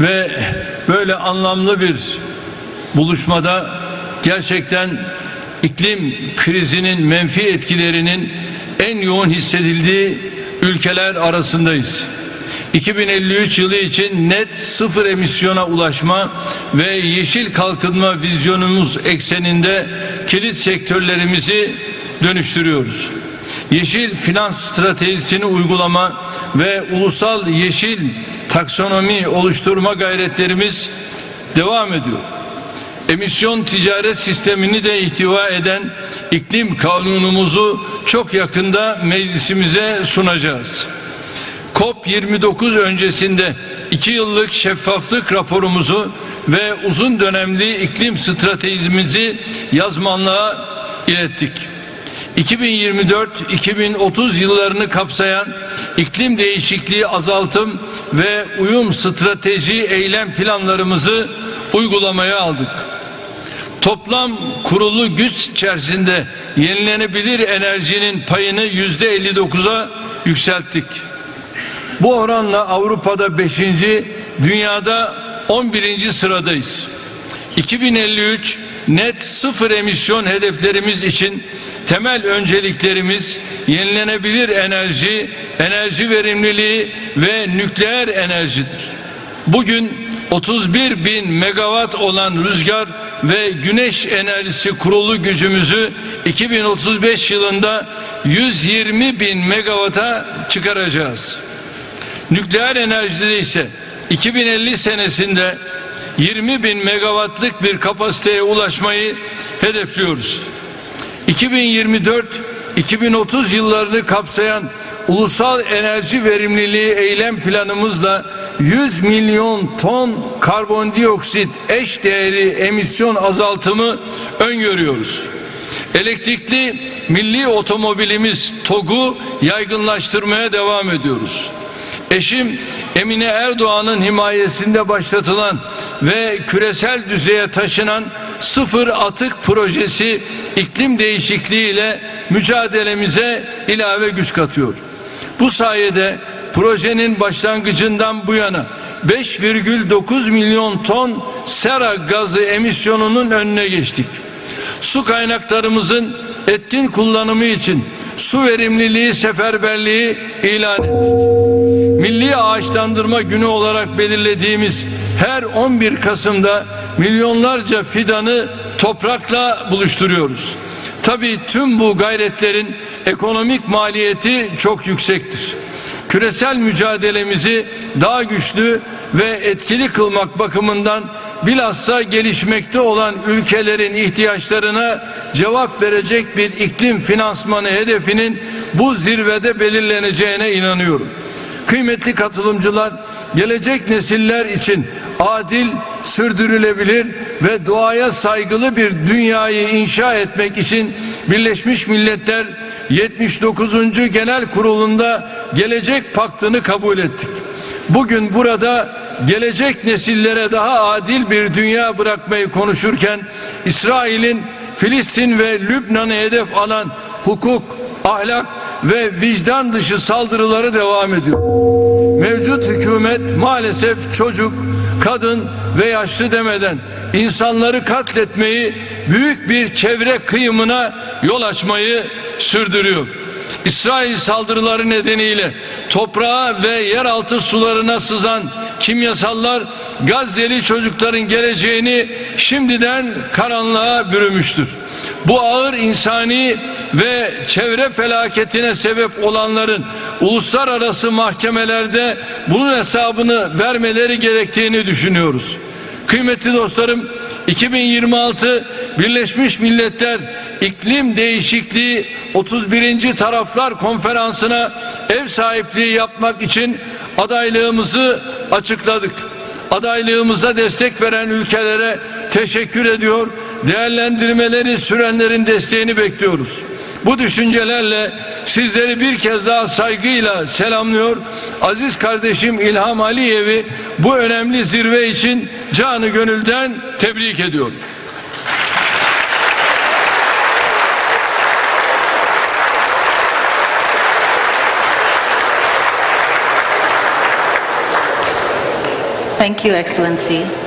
ve böyle anlamlı bir buluşmada gerçekten iklim krizinin menfi etkilerinin en yoğun hissedildiği ülkeler arasındayız. 2053 yılı için net sıfır emisyona ulaşma ve yeşil kalkınma vizyonumuz ekseninde kilit sektörlerimizi dönüştürüyoruz. Yeşil finans stratejisini uygulama ve ulusal yeşil taksonomi oluşturma gayretlerimiz devam ediyor. Emisyon ticaret sistemini de ihtiva eden iklim kanunumuzu çok yakında meclisimize sunacağız. COP29 öncesinde iki yıllık şeffaflık raporumuzu ve uzun dönemli iklim stratejimizi yazmanlığa ilettik. 2024-2030 yıllarını kapsayan iklim değişikliği azaltım ve uyum strateji eylem planlarımızı uygulamaya aldık. Toplam kurulu güç içerisinde yenilenebilir enerjinin payını yüzde 59'a yükselttik. Bu oranla Avrupa'da 5. dünyada 11. sıradayız. 2053 net sıfır emisyon hedeflerimiz için temel önceliklerimiz yenilenebilir enerji, enerji verimliliği ve nükleer enerjidir. Bugün 31 bin megawatt olan rüzgar ve güneş enerjisi kurulu gücümüzü 2035 yılında 120 bin megawatt'a çıkaracağız. Nükleer enerjide ise 2050 senesinde 20 bin megawattlık bir kapasiteye ulaşmayı hedefliyoruz. 2024-2030 yıllarını kapsayan ulusal enerji verimliliği eylem planımızla 100 milyon ton karbondioksit eş değeri emisyon azaltımı öngörüyoruz. Elektrikli milli otomobilimiz TOG'u yaygınlaştırmaya devam ediyoruz. Eşim Emine Erdoğan'ın himayesinde başlatılan ve küresel düzeye taşınan sıfır atık projesi iklim değişikliği ile mücadelemize ilave güç katıyor. Bu sayede projenin başlangıcından bu yana 5,9 milyon ton sera gazı emisyonunun önüne geçtik. Su kaynaklarımızın etkin kullanımı için su verimliliği seferberliği ilan ettik. Milli Ağaçlandırma Günü olarak belirlediğimiz her 11 Kasım'da milyonlarca fidanı toprakla buluşturuyoruz. Tabii tüm bu gayretlerin ekonomik maliyeti çok yüksektir. Küresel mücadelemizi daha güçlü ve etkili kılmak bakımından bilhassa gelişmekte olan ülkelerin ihtiyaçlarına cevap verecek bir iklim finansmanı hedefinin bu zirvede belirleneceğine inanıyorum. Kıymetli katılımcılar, gelecek nesiller için adil, sürdürülebilir ve doğaya saygılı bir dünyayı inşa etmek için Birleşmiş Milletler 79. Genel Kurulu'nda Gelecek Paktı'nı kabul ettik. Bugün burada gelecek nesillere daha adil bir dünya bırakmayı konuşurken İsrail'in Filistin ve Lübnan'ı hedef alan hukuk, ahlak ve vicdan dışı saldırıları devam ediyor. Mevcut hükümet maalesef çocuk, kadın ve yaşlı demeden insanları katletmeyi büyük bir çevre kıyımına yol açmayı sürdürüyor. İsrail saldırıları nedeniyle toprağa ve yeraltı sularına sızan kimyasallar Gazze'li çocukların geleceğini şimdiden karanlığa bürümüştür. Bu ağır insani ve çevre felaketine sebep olanların uluslararası mahkemelerde bunun hesabını vermeleri gerektiğini düşünüyoruz. Kıymetli dostlarım 2026 Birleşmiş Milletler İklim Değişikliği 31. Taraflar Konferansı'na ev sahipliği yapmak için adaylığımızı açıkladık. Adaylığımıza destek veren ülkelere teşekkür ediyor. Değerlendirmeleri sürenlerin desteğini bekliyoruz. Bu düşüncelerle sizleri bir kez daha saygıyla selamlıyor. Aziz kardeşim İlham Aliyev'i bu önemli zirve için canı gönülden tebrik ediyorum. Thank you, Excellency.